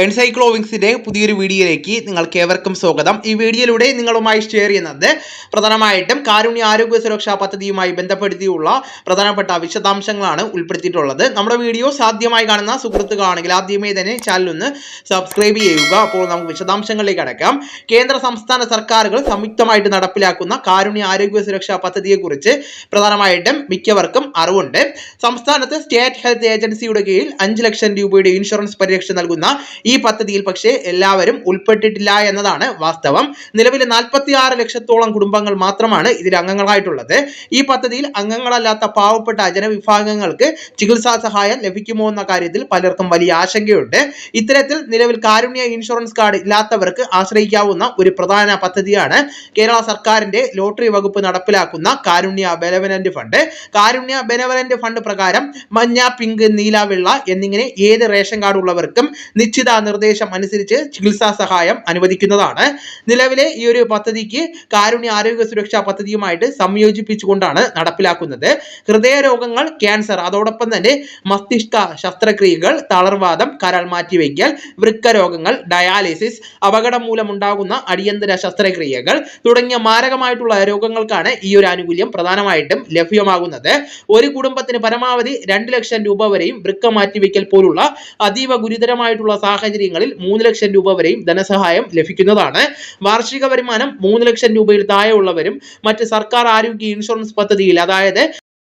എൻസൈക്ലോവിങ്സിന്റെ പുതിയൊരു വീഡിയോയിലേക്ക് നിങ്ങൾക്ക് ഏവർക്കും സ്വാഗതം. ഈ വീഡിയോയിലൂടെ നിങ്ങളുമായി ഷെയർ ചെയ്യുന്നത് പ്രധാനമായിട്ടും കാരുണ്യ ആരോഗ്യ സുരക്ഷാ പദ്ധതിയുമായി ബന്ധപ്പെടുത്തിയുള്ള പ്രധാനപ്പെട്ട വിശദാംശങ്ങളാണ് ഉൾപ്പെടുത്തിയിട്ടുള്ളത്. നമ്മുടെ വീഡിയോ സാധ്യമായി കാണുന്ന സുഹൃത്തുക്കളാണെങ്കിൽ ആദ്യമേ തന്നെ ചാനൽ ഒന്ന് സബ്സ്ക്രൈബ് ചെയ്യുക. അപ്പോൾ നമുക്ക് വിശദാംശങ്ങളിലേക്ക് അടക്കാം. കേന്ദ്ര സംസ്ഥാന സർക്കാരുകൾ സംയുക്തമായിട്ട് നടപ്പിലാക്കുന്ന കാരുണ്യ ആരോഗ്യ സുരക്ഷാ പദ്ധതിയെക്കുറിച്ച് പ്രധാനമായിട്ടും മിക്കവർക്കും അറിവുണ്ട്. സംസ്ഥാനത്ത് സ്റ്റേറ്റ് ഹെൽത്ത് ഏജൻസിയുടെ കീഴിൽ അഞ്ച് ലക്ഷം രൂപയുടെ ഇൻഷുറൻസ് പരിരക്ഷ നൽകുന്ന ഈ പദ്ധതിയിൽ പക്ഷേ എല്ലാവരും ഉൾപ്പെട്ടിട്ടില്ല എന്നതാണ് വാസ്തവം. നിലവിൽ നാൽപ്പത്തി ആറ് ലക്ഷത്തോളം കുടുംബങ്ങൾ മാത്രമാണ് ഇതിൽ അംഗങ്ങളായിട്ടുള്ളത്. ഈ പദ്ധതിയിൽ അംഗങ്ങളല്ലാത്ത പാവപ്പെട്ട ജനവിഭാഗങ്ങൾക്ക് ചികിത്സാ സഹായം ലഭിക്കുമോ എന്ന കാര്യത്തിൽ പലർക്കും വലിയ ആശങ്കയുണ്ട്. ഇത്തരത്തിൽ നിലവിൽ കാരുണ്യ ഇൻഷുറൻസ് കാർഡ് ഇല്ലാത്തവർക്ക് ആശ്രയിക്കാവുന്ന ഒരു പ്രധാന പദ്ധതിയാണ് കേരള സർക്കാരിന്റെ ലോട്ടറി വകുപ്പ് നടപ്പിലാക്കുന്ന കാരുണ്യ ബെനവനന്റ് ഫണ്ട്. കാരുണ്യ ബെനവനന്റ് ഫണ്ട് പ്രകാരം മഞ്ഞ പിങ്ക് നീല വെള്ള എന്നിങ്ങനെ ഏത് റേഷൻ കാർഡ് ഉള്ളവർക്കും നിശ്ചിത നിർദ്ദേശം അനുസരിച്ച് ചികിത്സാ സഹായം അനുവദിക്കുന്നതാണ്. നിലവിലെ ഈ ഒരു പദ്ധതിക്ക് കാരുണ്യ ആരോഗ്യ സുരക്ഷാ പദ്ധതിയുമായിട്ട് സംയോജിപ്പിച്ചുകൊണ്ടാണ് നടപ്പിലാക്കുന്നത്. ഹൃദയ രോഗങ്ങൾ ക്യാൻസർ അതോടൊപ്പം തന്നെ മസ്തിഷ്ക ശസ്ത്രക്രിയകൾ തളർവാദം കരൾ മാറ്റിവെക്കൽ വൃക്ക രോഗങ്ങൾ ഡയാലിസിസ് അപകടം മൂലമുണ്ടാകുന്ന അടിയന്തര ശസ്ത്രക്രിയകൾ തുടങ്ങിയ മാരകമായിട്ടുള്ള രോഗങ്ങൾക്കാണ് ഈ ഒരു ആനുകൂല്യം പ്രധാനമായിട്ടും ലഭ്യമാകുന്നത്. ഒരു കുടുംബത്തിന് പരമാവധി രണ്ട് ലക്ഷം രൂപ വരെയും വൃക്ക മാറ്റിവെക്കൽ പോലുള്ള അതീവ ഗുരുതരമായിട്ടുള്ള സാഹചര്യങ്ങളിൽ മൂന്ന് ലക്ഷം രൂപ വരെയും ധനസഹായം ലഭിക്കുന്നതാണ്. വാർഷിക വരുമാനം മൂന്ന് ലക്ഷം രൂപയിൽ താഴെയുള്ളവരും മറ്റ് സർക്കാർ ആരോഗ്യ ഇൻഷുറൻസ് പദ്ധതിയിൽ അതായത്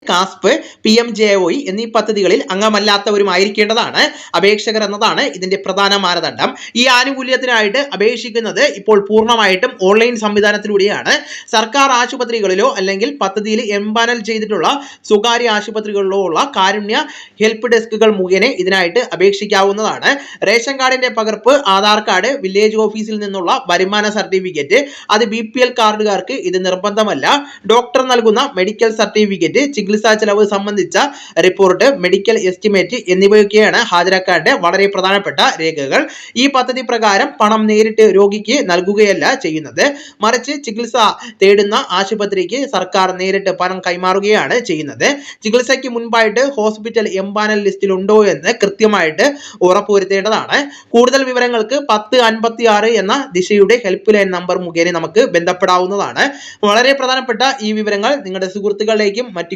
കാസ്പ് പി എം ജെ ഒ എന്നീ പദ്ധതികളിൽ അംഗമല്ലാത്തവരുമായിരിക്കേണ്ടതാണ്. അപേക്ഷകർ എന്നതാണ് ഇതിന്റെ പ്രധാന മാനദണ്ഡം. ഈ ആനുകൂല്യത്തിനായിട്ട് അപേക്ഷിക്കുന്നത് ഇപ്പോൾ പൂർണമായിട്ടും ഓൺലൈൻ സംവിധാനത്തിലൂടെയാണ്. സർക്കാർ ആശുപത്രികളിലോ അല്ലെങ്കിൽ പദ്ധതിയിൽ എംപാനൽ ചെയ്തിട്ടുള്ള സ്വകാര്യ ആശുപത്രികളിലോ ഉള്ള കാരുണ്യ ഹെൽപ്പ് ഡെസ്കുകൾ മുഖേന ഇതിനായിട്ട് അപേക്ഷിക്കാവുന്നതാണ്. റേഷൻ കാർഡിന്റെ പകർപ്പ് ആധാർ കാർഡ് വില്ലേജ് ഓഫീസിൽ നിന്നുള്ള വരുമാന സർട്ടിഫിക്കറ്റ് അത് ബി പി എൽ കാർഡുകാർക്ക് ഇത് നിർബന്ധമല്ല. ഡോക്ടർ നൽകുന്ന മെഡിക്കൽ സർട്ടിഫിക്കറ്റ് ചികിത്സാ ചെലവ് സംബന്ധിച്ച റിപ്പോർട്ട് മെഡിക്കൽ എസ്റ്റിമേറ്റ് എന്നിവയൊക്കെയാണ് ഹാജരാക്കേണ്ട വളരെ പ്രധാനപ്പെട്ട രേഖകൾ. ഈ പദ്ധതി പ്രകാരം പണം നേരിട്ട് രോഗിക്ക് നൽകുകയല്ല ചെയ്യുന്നത്. മറിച്ച് ചികിത്സ തേടുന്ന ആശുപത്രിക്ക് സർക്കാർ നേരിട്ട് പണം കൈമാറുകയാണ് ചെയ്യുന്നത്. ചികിത്സയ്ക്ക് മുൻപായിട്ട് ഹോസ്പിറ്റൽ എംപാനൽ ലിസ്റ്റിൽ ഉണ്ടോ എന്ന് കൃത്യമായിട്ട് ഉറപ്പുവരുത്തേണ്ടതാണ്. കൂടുതൽ വിവരങ്ങൾക്ക് പത്ത് അൻപത്തി ആറ് എന്ന ദിശയുടെ ഹെൽപ്പ് ലൈൻ നമ്പർ മുഖേന നമുക്ക് ബന്ധപ്പെടാവുന്നതാണ്. വളരെ പ്രധാനപ്പെട്ട ഈ വിവരങ്ങൾ നിങ്ങളുടെ സുഹൃത്തുക്കളിലേക്കും മറ്റ്